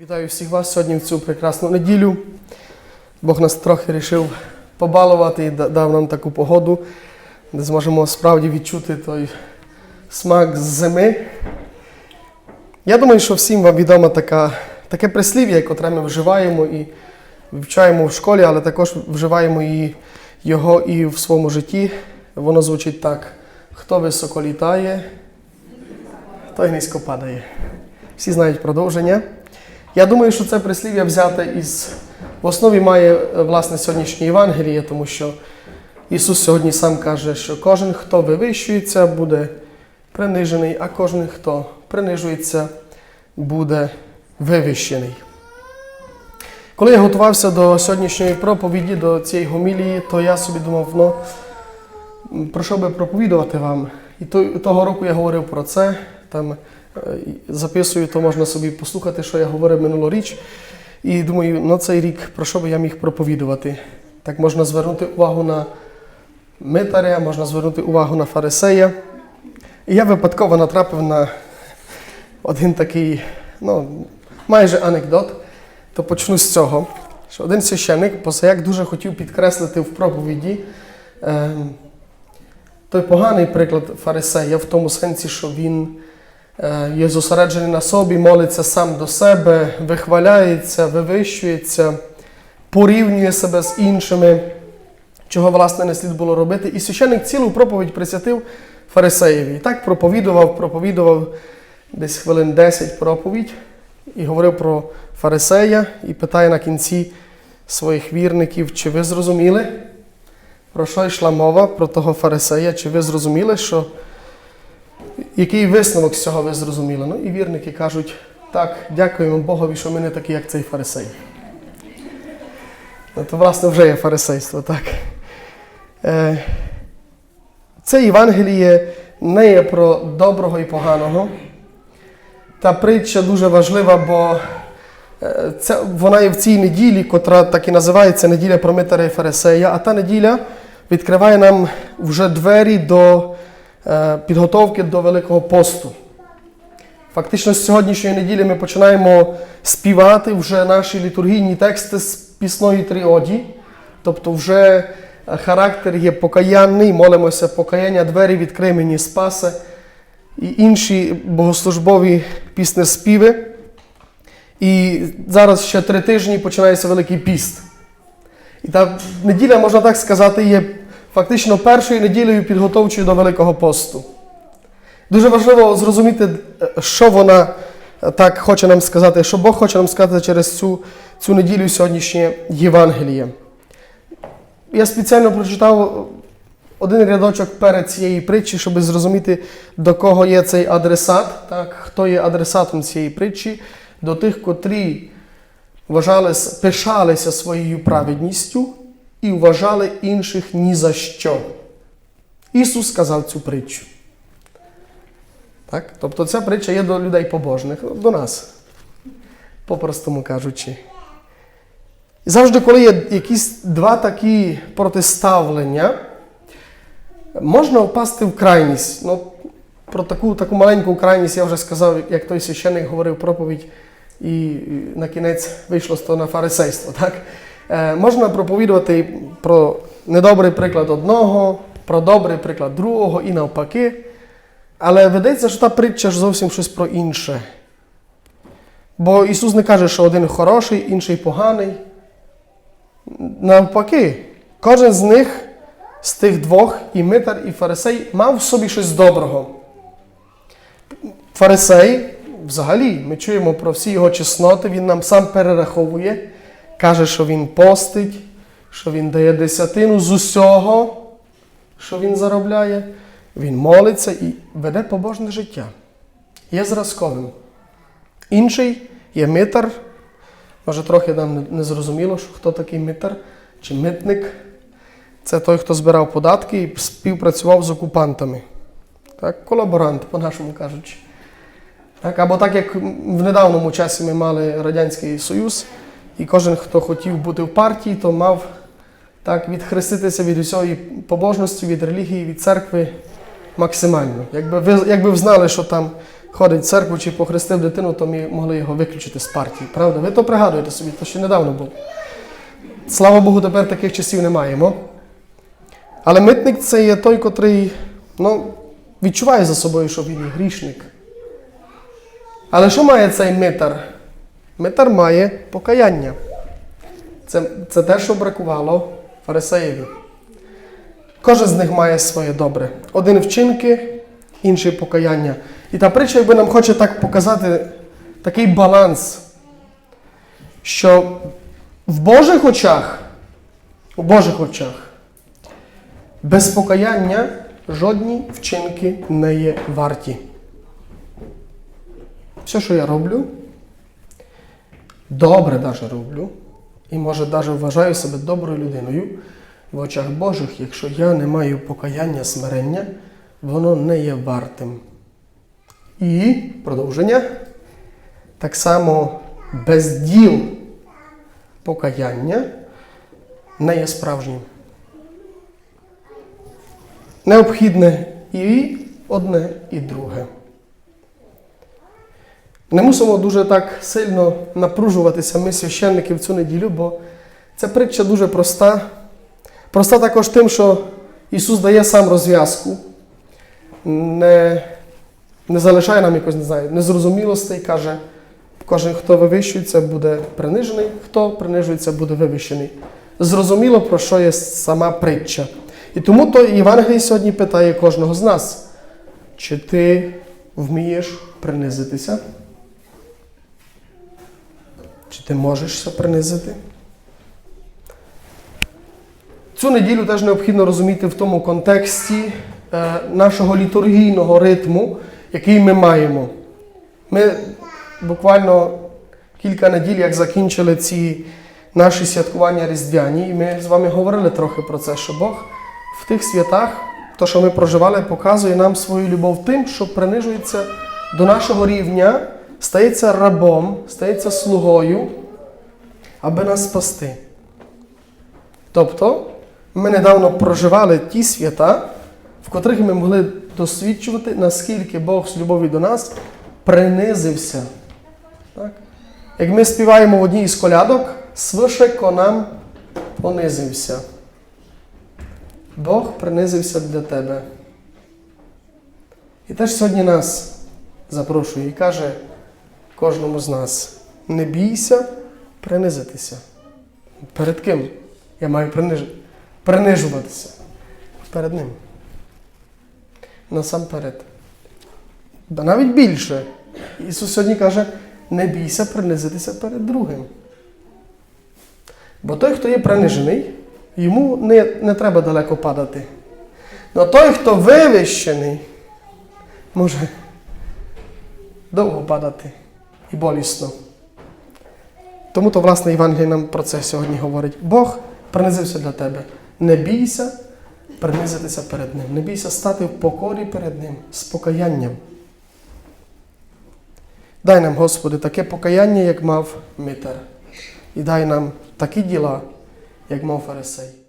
Вітаю всіх вас сьогодні в цю прекрасну неділю. Бог нас трохи вирішив побалувати і дав нам таку погоду, де зможемо справді відчути той смак з зими. Я думаю, що всім вам відомо така, таке прислів'я, яке ми вживаємо і вивчаємо в школі, але також вживаємо і його і в своєму житті. Воно звучить так: хто високо літає, той низько падає. Всі знають продовження. Я думаю, що це прислів'я взяте із в основі має е, власне сьогоднішнє Євангеліє, тому що Ісус сьогодні сам каже, що кожен, хто вивищується, буде принижений, а кожен, хто принижується, буде вивищений. Коли я готувався до сьогоднішньої проповіді, до цієї гомілії, то я собі думав, ну, про би проповідувати вам. І того року я говорив про це. Там записую, то можна собі послухати, що я говорив минулоріч. І думаю, ну цей рік про що би я міг проповідувати? Так можна звернути увагу на митаря, можна звернути увагу на фарисея. І я випадково натрапив на один такий, ну, майже анекдот. То почну з цього, що один священник позаяк дуже хотів підкреслити в проповіді е, той поганий приклад фарисея в тому сенсі, що він е, є зосереджений на собі, молиться сам до себе, вихваляється, вивищується, порівнює себе з іншими, чого власне не слід було робити. І священник цілу проповідь присвятив фарисеєві. І так проповідував, проповідував десь хвилин 10 проповідь і говорив про фарисея і питає на кінці своїх вірників, чи ви зрозуміли, про що йшла мова про того фарисея, чи ви зрозуміли, що який висновок з цього ви зрозуміли? Ну і вірники кажуть, так, дякуємо Богові, що ми не такі, як цей фарисей. Ну, то, власне, вже є фарисейство, так. Е, це Євангеліє не є про доброго і поганого. Та притча дуже важлива, бо е, це, вона є в цій неділі, котра так і називається неділя про Митаря і Фарисея, а та неділя відкриває нам вже двері до підготовки до Великого посту. Фактично, з сьогоднішньої неділі ми починаємо співати вже наші літургійні тексти з пісної тріоді, тобто вже е, характер є покаянний, молимося покаяння, двері відкрий мені спасе і інші богослужбові піснеспіви. І зараз ще три тижні починається Великий піст. І та неділя, можна так сказати, є фактично першою неділею підготовчою до Великого посту. Дуже важливо зрозуміти, що вона е, так хоче нам сказати, що Бог хоче нам сказати через цю, цю неділю сьогоднішнє Євангеліє. Я спеціально прочитав один рядочок перед цією притчі, щоб зрозуміти, до кого є цей адресат, так, хто є адресатом цієї притчі, до тих, котрі вважали, пишалися своєю праведністю і вважали інших ні за що. Ісус сказав цю притчу. Так? Тобто ця притча є до людей побожних, до нас, по-простому кажучи. І завжди, коли є якісь два такі протиставлення, можна впасти в крайність. Ну, про таку, таку маленьку крайність я вже сказав, як той священник говорив проповідь, і на кінець вийшло з того на фарисейство. Так? Е, можна проповідувати про недобрий приклад одного, про добрий приклад другого і навпаки. Але ведеться, що та притча ж зовсім щось про інше. Бо Ісус не каже, що один хороший, інший поганий. Навпаки, кожен з них, з тих двох, і митар, і фарисей, мав в собі щось доброго. Фарисей, взагалі, ми чуємо про всі його чесноти, він нам сам перераховує, каже, що він постить, що він дає десятину з усього, що він заробляє. Він молиться і веде побожне життя. Є зразковим. Інший є митар. Може, трохи нам не зрозуміло, що хто такий митар чи митник. Це той, хто збирав податки і співпрацював з окупантами. Так, Колаборант, по-нашому кажучи. Так, або так, як в недавньому часі ми мали Радянський Союз, і кожен, хто хотів бути в партії, то мав так, відхреститися від усієї побожності, від релігії, від церкви максимально. Якби ви, якби знали, що там ходить в церкву чи похрестив дитину, то ми могли його виключити з партії. Правда? Ви то пригадуєте собі, то ще недавно було. Слава Богу, тепер таких часів не маємо. Але митник це є той, котрий ну, відчуває за собою, що він є грішник. Але що має цей митар? Митар має покаяння. Це, це те, що бракувало фарисеєві. Кожен з них має своє добре. Один вчинки, інший покаяння. І та притча, якби нам хоче так показати такий баланс, що в Божих очах, у Божих очах, без покаяння жодні вчинки не є варті. Все, що я роблю, добре даже роблю, і може навіть вважаю себе доброю людиною в очах Божих, якщо я не маю покаяння, смирення, воно не є вартим. І продовження. Так само без діл покаяння не є справжнім. Необхідне і одне, і друге. Не мусимо дуже так сильно напружуватися ми священники в цю неділю, бо ця притча дуже проста. Проста також тим, що Ісус дає сам розв'язку, не, не залишає нам якось, не знаю, незрозумілостей, каже, кожен, хто вивищується, буде принижений, хто принижується, буде вивищений. Зрозуміло, про що є сама притча. І тому то Євангелій сьогодні питає кожного з нас, чи ти вмієш принизитися? Чи ти можешся принизити? Цю неділю теж необхідно розуміти в тому контексті е, нашого літургійного ритму, який ми маємо. Ми буквально кілька неділь, як закінчили ці наші святкування різдвяні, і ми з вами говорили трохи про це, що Бог в тих святах, то, що ми проживали, показує нам свою любов тим, що принижується до нашого рівня, стається рабом, стається слугою, аби нас спасти. Тобто, ми недавно проживали ті свята, в котрих ми могли досвідчувати, наскільки Бог з любові до нас принизився. Так? Як ми співаємо в одній із колядок, свише конам понизився. Бог принизився для тебе. І теж сьогодні нас запрошує і каже кожному з нас: не бійся принизитися. Перед ким я маю приниж... принижуватися? Перед ним. Насамперед. Ба навіть більше. Ісус сьогодні каже, не бійся принизитися перед другим. Бо той, хто є принижений, йому не, не треба далеко падати. Но той, хто вивищений, може довго падати і болісно. Тому то, власне, Євангелій нам про це сьогодні говорить. Бог принизився для тебе. Не бійся принизитися перед Ним. Не бійся стати в покорі перед Ним з покаянням. Дай нам, Господи, таке покаяння, як мав Митер. І дай нам такі діла, як мав фарисей.